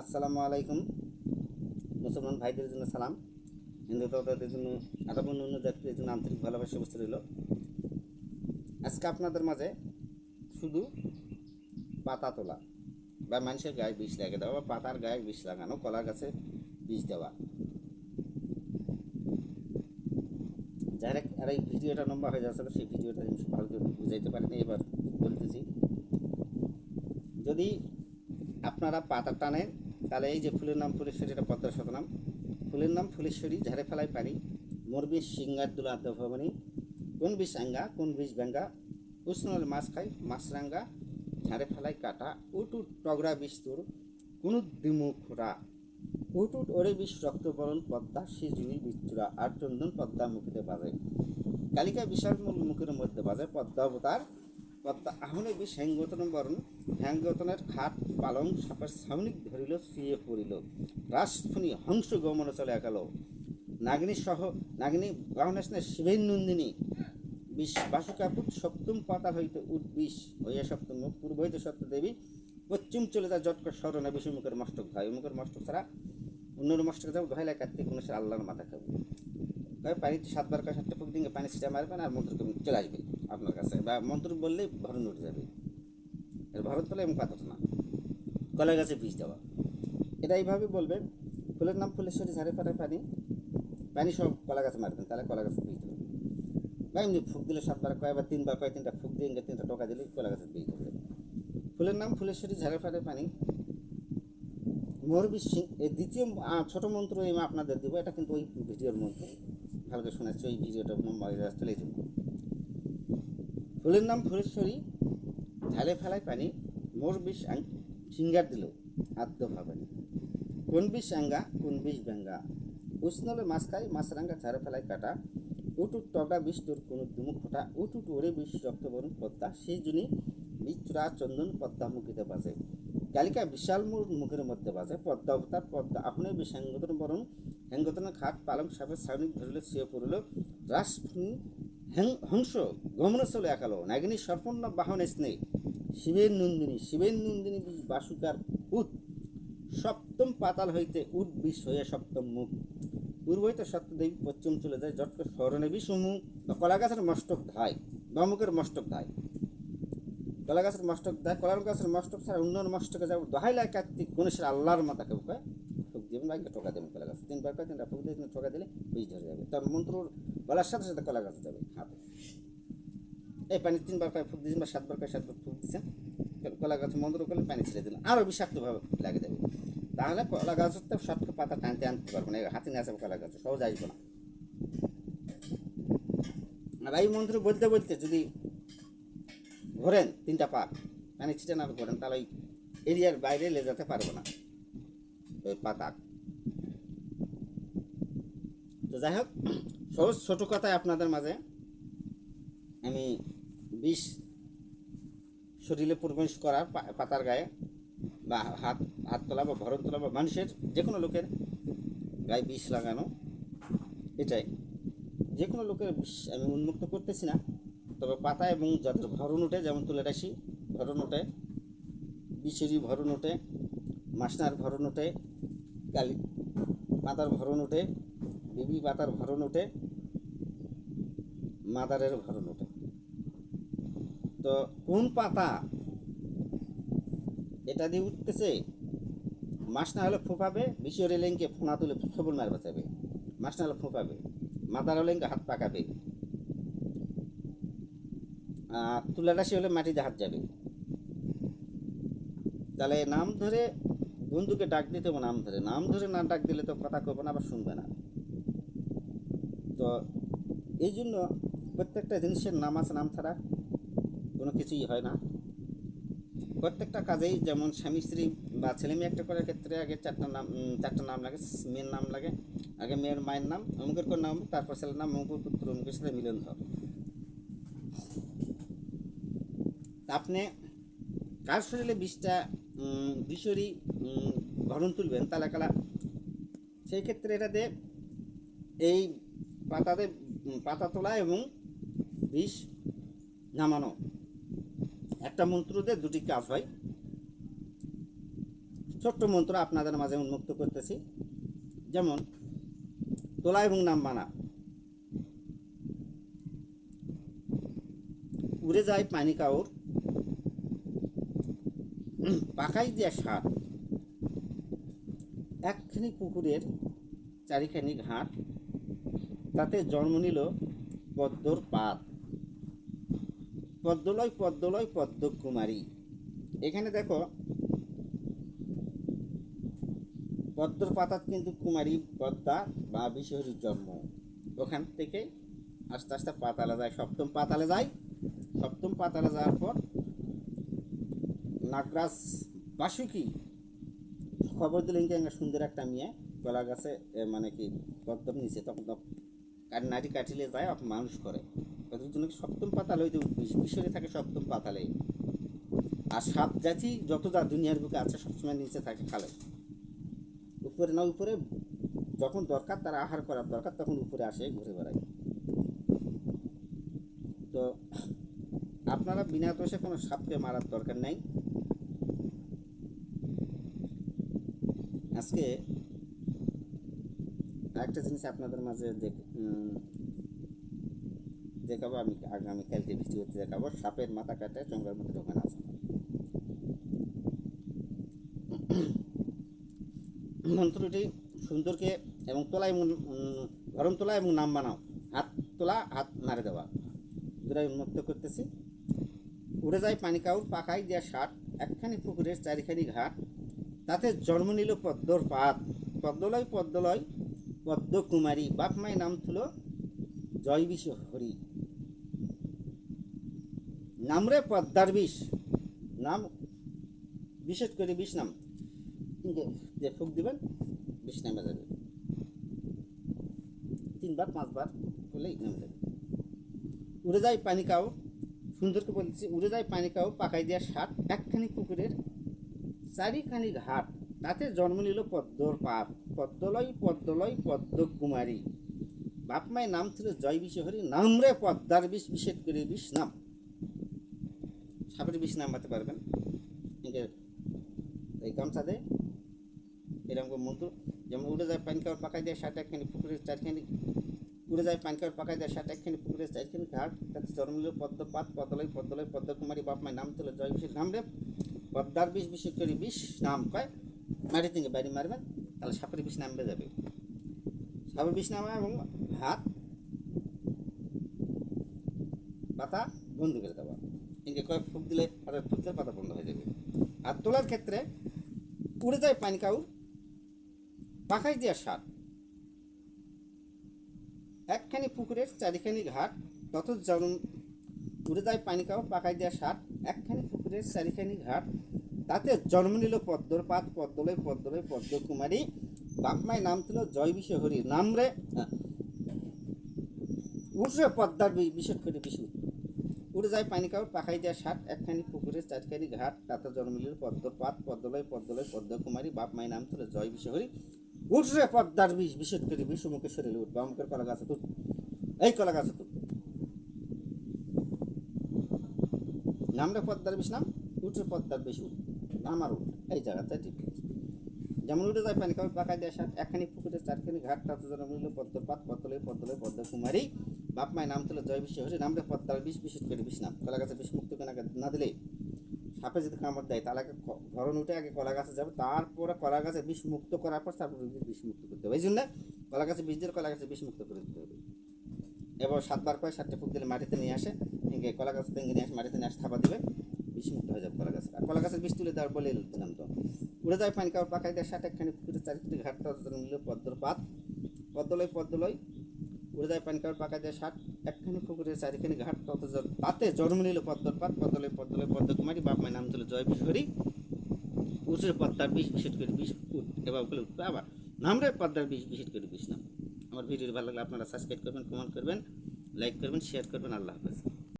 আসসালামু আলাইকুম। মুসলমান ভাইদের জন্য সালাম। হিন্দু দাদাদের জন্য আরব অন্য জাতিদের জন্য আন্তরিক ভালোবাসা অবস্থা রইল আজকে আপনাদের মাঝে শুধু পাতা তোলা বা মানুষের গায়ে বিষ লাগিয়ে দেওয়া বা পাতার গায়ে বিষ লাগানো কলা গাছে বিষ দেওয়া। হোক, আর এই ভিডিওটা লম্বা হয়ে যাচ্ছে সেই ভিডিওটা ভালো করে বুঝাইতে পারিনি এবার বলতেছি। যদি আপনারা পাতা টানেন তাহলে এই যে ফুলের নাম ফুলেশ্বরী, এটা পদ্মার শতনাম। ফুলের নাম ফুলেশ্বরী, ঝাড়ে ফেলায় পানি। মোর বিষ সিঙ্গার দুলা ভবানী। কোন বিষ আঙ্গা, কোন বিষ ব্যাঙ্গা? উষ্ণল মাছ খাই মাছরাঙ্গা ঝাড়ে ফেলায় কাটা। উটুট টগরা বিষ তোর কোনো দিমু খোরা উটুট ওরে বিষ রক্তবরণ পদ্মা সিজুনি বিচুরা আর চন্দন পদ্মা মুখেতে বাজে। কালিকা বিশাল মূল মুখের মধ্যে বাজে, পদ্মা পদ্মা আহনে বিষ হ্যাঙ্গতন বরণ হ্যাঙ্গতনের খাট, পালং, সাপের সামনিক ধরিল শুয়ে পড়িল। রাসফুনি হংস গমন চলে একাল। নাগিনী সহ, নাগিনী গাহনেশনের শিবেন নন্দিনী বিষ বাসুকাপুর সপ্তম পাতা হইতে উঠ বিষ হইয়া সপ্তম পূর্ব হইতে সত্য দেবী পশ্চিম চলে যায় জটকর স্মরণে বিষ্ণু মুখের মস্তক ধায়। মুখের মস্তক ছাড়া অন্যের মস্তক যাব ধোয়াইলা কার্তিক গণেশের আল্লাহর মাথা খাব। কয় পানিতে সাতবার কয় সাতটা ফুক দিয়ে পানি ছিটা মারবেন আর মন্ত্র চলে আসবে। আপনার কাছে। বা মন্ত্র বললেই ভরণ উঠে যাবে। ভরণ তোলা এবং পাথর না। কলা গাছে বীজ দেওয়া। এটা এইভাবে বলবেন, ফুলের নাম ফুলের ফুলেশ্বরী, ঝাড়ে পাড়ে পানি। পানি সব কলা গাছে মারবেন, তাহলে কলা গাছে বীজ দেবেন। বা এমনি ফুক দিলে সাতবার কয় বা তিনবার, কয় তিনটা ফুক দিয়ে তিনটা টোকা দিলে কলা গাছের বীজ দেবে ফুলের নাম ফুলের ফুলেশ্বরী, ঝাড়ে ফাড়ে পানি। মরবি সিং, এই দ্বিতীয় ছোট মন্ত্র আমি আপনাদের দিব, এটা কিন্তু ওই ভিডিওর মধ্যে। ভালো করে শোনাচ্ছি ওই ভিডিওটা চলে জন্য ফুলের নাম ফুলেশ্বরী ঝালে ফেলায় পানি, মোর বিষ আং, সিঙ্গার দিল আদ্য ভাবানি কোন বিষ আঙ্গা, কোন বিষ ব্যাঙ্গা? উষ্ণলে মাছ খাই মাছ রাঙ্গা ঝাড়ে ফেলায় কাটা। উটুট টগা বিষ তোর কোনো দুমুখ ফোটা। উটুট ওরে বিষ রক্তবরণ পদ্মা। সেই জন্য বিচুরা চন্দন পদ্মা মুখিতে বাজে। কালিকা বিশাল মোর মুখের মধ্যে বাজে। পদ্মা অবতার, পদ্মা আপনি বিষ হ্যাঙ্গতন বরণ। হ্যাঙ্গতনের খাট পালং সাপের সাউনিক ধরিল শুয়ে পড়ল। হ্যাং- হংস গমন চলে একালো। নাগিনী সর্পন্ন বাহন স্নেহ। শিবের নন্দিনী শিবের নন্দিনী বাসুকার উট সপ্তম পাতাল হইতে উট বিষ হইয়া সপ্তম মুখ। পূর্ব হইতে সত্যদেবী পশ্চিম চলে যায় জটকে স্মরণে বিষ্ণু কলা গাছের মস্তক ধায় বামুকের মস্তক ধায়। কলা গাছের মস্তক দেয় কলার গাছের মস্তক ছাড়া অন্য মস্তকে যাব দহাই লাগে কার্তিক গণেশের আল্লাহর কয় ফুক দেবেন বাইকে টোকা দেবেন কলা গাছ তিনবার তিনটা ফুক দিয়ে টোকা দিলে বীজ ধরে যাবে। তার মন্ত্র বলার সাথে সাথে কলা গাছে যাবে হাতে। এই পানি তিনবার কয় ফুক দিয়েছেন বা সাতবার কয় সাতবার ফুক দিয়েছেন কলা গাছে মন্ত্র করলে পানি ছেড়ে দিলেন। আরও বিষাক্তভাবে লাগে যাবে। তাহলে কলা গাছের তো পাতা টানতে আনতে পারব না হাতে নিয়ে আসবে কলা গাছে সহজ আসবে না। আর এই মন্ত্র বলতে বলতে যদি ঘোরেন তিনটা পাক, পানি ছিটে না ঘোরেন, তাহলে ওই এরিয়ার বাইরে লে যেতে পারব না। ওই পাতা তো যাই হোক, সহজ ছোটো কথায় আপনাদের মাঝে। আমি বিষ শরীরে প্রবেশ করার পাতার গায়ে বা হাত হাত তোলা বা ভরণ তোলা বা মানুষের যে কোনো লোকের গায়ে বিষ লাগানো, এটাই। যে কোনো লোকের বিষ আমি উন্মুক্ত করতেছি না, তবে পাতা এবং যাদের ভরণ ওঠে যেমন তুলেরাশি, ভরণ ওঠে বিষেরি ভরণ ওঠে মাসনার ভরণ ওঠে কালি। পাতার ভরণ ওঠে বিবি পাতার ভরণ ওঠে, মাদারের ভরণ ওঠে। তো কোন পাতা এটা দিয়ে উঠতেছে? মাস না হলে ফোপাবে বিষয় রেলেঙ্কে ফোনা তুলে সবল মার বাঁচাবে। মাস না হলে ফোপাবে মাদার হলেঙ্কে হাত পাকাবে। আর তুলা রাশি হলে মাটিতে হাত যাবে। তাহলে নাম ধরে বন্ধুকে ডাক দিতে হবে, নাম ধরে। নাম ধরে না ডাক দিলে তো কথা করবে না, আবার শুনবে না। তো এই জন্য প্রত্যেকটা জিনিসের নাম আছে, নাম ছাড়া কোনো কিছুই হয় না। প্রত্যেকটা কাজেই যেমন স্বামী, স্ত্রী বা ছেলে মেয়ে একটা করার ক্ষেত্রে আগে চারটা নাম চারটা নাম লাগে, মেয়ের নাম লাগে, আগে মেয়ের মায়ের নাম, অমুকের কোন নাম, তারপর ছেলের নাম, অমুকের পুত্র, অমুকের সাথে মিলন ধর আপনি কার শরীরে বিষটা উম, ভরণ তুলবেন তালা কালা সেই ক্ষেত্রে এটাতে এই পাতাতে পাতা তোলা এবং বিষ নামানো। একটা মন্ত্র দিয়ে দুটি কাজ হয়। ছোট্ট মন্ত্র আপনাদের মাঝে উন্মুক্ত করতেছি। যেমন তোলা এবং নাম বানা উড়ে যায় পানি কাউর। পাকাই দিয়া সার। একখানি পুকুরের চারিখানি ঘাট, তাতে জন্ম নিল পদ্মর পাত। পদ্মলয় পদ্মলয়, পদ্মকুমারী। এখানে দেখো, পদ্মর পাতাত কিন্তু কুমারী, পদ্মা বা বিশ্বহরির জন্ম। ওখান থেকে আস্তে আস্তে পাতালে যায়। সপ্তম পাতালে যায়। সপ্তম পাতালে যাওয়ার পর নাগরাজ বাসুকি খবর দিলেন কি একটা সুন্দর একটা মেয়ে কলা গাছে মানে কি পদ্ম নিচে, তখন তো নারী কাটিলে যায় মানুষ করে। ওদের জন্য সপ্তম পাতালে যে বিশ্বরে থাকে সপ্তম পাতালে। আর সাপ জাতি যত যা দুনিয়ার বুকে আছে, সবসময় নিচে থাকে খালে। উপরে না উপরে, যখন দরকার তার আহার করার দরকার, তখন উপরে আসে, ঘুরে বেড়ায়। তো, আপনারা বিনা দোষে কোনো সাপকে মারার দরকার নাই। আজকে একটা জিনিস আপনাদের মাঝে দেখাবো, আমি আগামী কালকে ভিডিওতে দেখাবো। সাপের মাথা কাটে চঙ্গার মধ্যে ঢোকানো আছে। মন্ত্রটি সুন্দরকে এবং তোলা এবং গরম তোলা এবং নাম বানাও। হাত তোলা, হাত নাড়ে দেওয়া। দুটাই উন্মুক্ত করতেছি। উড়ে যায় পানি কাউর পাকাই দেওয়া ষাট একখানি পুকুরের চারিখানি ঘাট। তাতে জন্ম নিল পদ্মর পাত পদ্মলয় পদ্মলয়, পদ্মকুমারী। বাপ মায়ের নাম ছিল জয় বিষ হরি নাম রে পদ্মার বিষ। নাম, বিশেষ করে বিষ নাম। যে- ফুক দিবেন, বিষ নামে যাবে। তিনবার, পাঁচবার করলেই নামে যাবে। উড়ে যায় পানি কাউ সুন্দরকে বলছি উড়ে যায় পানি পাকাই দেওয়ার ষাট একখানি পুকুরের চারিখানি ঘাট। তাতে জন্ম নিল পদ্মর পাপ পদ্মলয় পদ্মলয় পদ্মকুমারী বাপ মায়ের নাম ছিল জয় বিশ্বহরি নাম রে পদ্মার বিষ বিশেষ করে বিষ নাম। সাপের বিষ নাম নামাতে পারবেন এই গামছা দে। এরকম মন্ত্র যেমন উড়ে যায় পানি খাওয়ার পাকাই দেয় ষাট একখানি পুকুরের চারখানি উড়ে যায় পানি খাওয়ার পাকাই দেয় ষাট একখানি পুকুরের চারখানি ঘাট। তাতে জন্ম নিল পদ্মপাত পদ্মলয় পদ্মলয় পদ্মকুমারী বাপ মায়ের নাম ছিল জয় বিশেষ নাম রে পদ্মার বিষ বিশেষ করে বিষ নাম কয়? মারি থেকে বাড়ি মারবেন? তাহলে সাপের বিষ নামবে যাবে। সাপের বিষ নামা এবং হাত, পাতা বন্ধ করে দেওয়া। এদিকে কয়েক ফুক দিলে পাতা ফুকের পাতা বন্ধ হয়ে যাবে। আর তোলার ক্ষেত্রে উড়ে যায় পানি কাউর পাখাই দেওয়ার সার। একখানি পুকুরের চারিখানি ঘাট তত জন উড়ে যায় পানি কাউর পাকাই দেওয়া সার। একখানি পুকুরের চারিখানি ঘাট। তাতে জন্ম নিল পদ্মর পাত পদ্মলয় পদ্মলয় পদ্মকুমারী। বাপ মায়ের নাম ছিল জয় বিশ্ব হরি। নাম রে উঠে পদ্মার বি- বিশেষ করে বিষ্ণু। উড়ে যায় পানি কাউর পাখাই দেওয়া সাত একখানি পুকুরের চারখানি ঘাট। তাতে জন্ম নিল পদ্মর পাত পদ্মলয় পদ্মলয় পদ্মকুমারী। বাপ মায়ের নাম ছিল জয় বিশ্ব হরি। উঠরে পদ্মার বিষ বিশেষ করে বিষ মুখে শরীরে উঠবে অমুকের কলা গাছে তুল এই কলা গাছে তুল নামটা পদ্মার বিষ নাম উঠরে পদ্মার বিষ উঠ আমার উঠ এই জায়গাটা ঠিক। যেমন উঠে যায় পানি কাপড় পাকায় দেয় সাত, একখানি পুকুরের চারখানি ঘাট তাতে জন্ম নিল পদ্মপাত পদ্মলয় পদ্মলয় পদ্মকুমারী বাপ মায়ের নাম ছিল জয় বিশ্ব হয়েছে নামটা পদ্মার বিষ, বিশেষ করে বিষ নাম। কলা গাছে বিষ মুক্ত কেনা না দিলে সাপে যদি কামড় দেয়, তাহলে আগে ধরন উঠে আগে কলা গাছে যাবে, তারপরে কলা গাছে বিষ মুক্ত করার পর তারপরে বিষ মুক্ত করতে হবে। এই জন্য কলা গাছে বিষ দিয়ে কলা গাছে বিষ মুক্ত করে দিতে হবে। এবার সাতবার করে সাতটা ফুক দিলে মাটিতে নিয়ে আসে। এদিকে কলা গাছ থেকে নিয়ে আসে, মাটিতে নিয়ে আসে থাবা দিবে। বিষ মুক্ত হয়ে যাবে কলা গাছের আর কলা গাছের বিষ তুলে দেওয়ার বলে দিলাম তো। উড়ে যায় পানি কাপড় পাকাই দেয় সাত একখানি পুকুরে চারিখানি ঘাটটা মিলল পদ্মর পাত। পদ্মলয় পদ্মলয়। উড়ে যায় পানি কাপড় পাকাই দেয় সাত একখানি পুকুরের চারিখানি ঘাট, তত তাতে জন্ম নিল পদ্মর পাত। পদ্মলয় পদ্মলয় পদ্মকুমারী বাপ মায়ের নাম ছিল জয় বিশ্বরী। উঠে পদ্মার বিষ বিশেষ করে বিষ এবার বলে উঠবে আবার। নাম রে পদ্মার বিষ বিশেষ করে বিষ নাম। আমার ভিডিও ভালো লাগলে আপনারা সাবস্ক্রাইব করবেন কমেন্ট করবেন লাইক করবেন শেয়ার করবেন। আল্লাহ হাফেজ।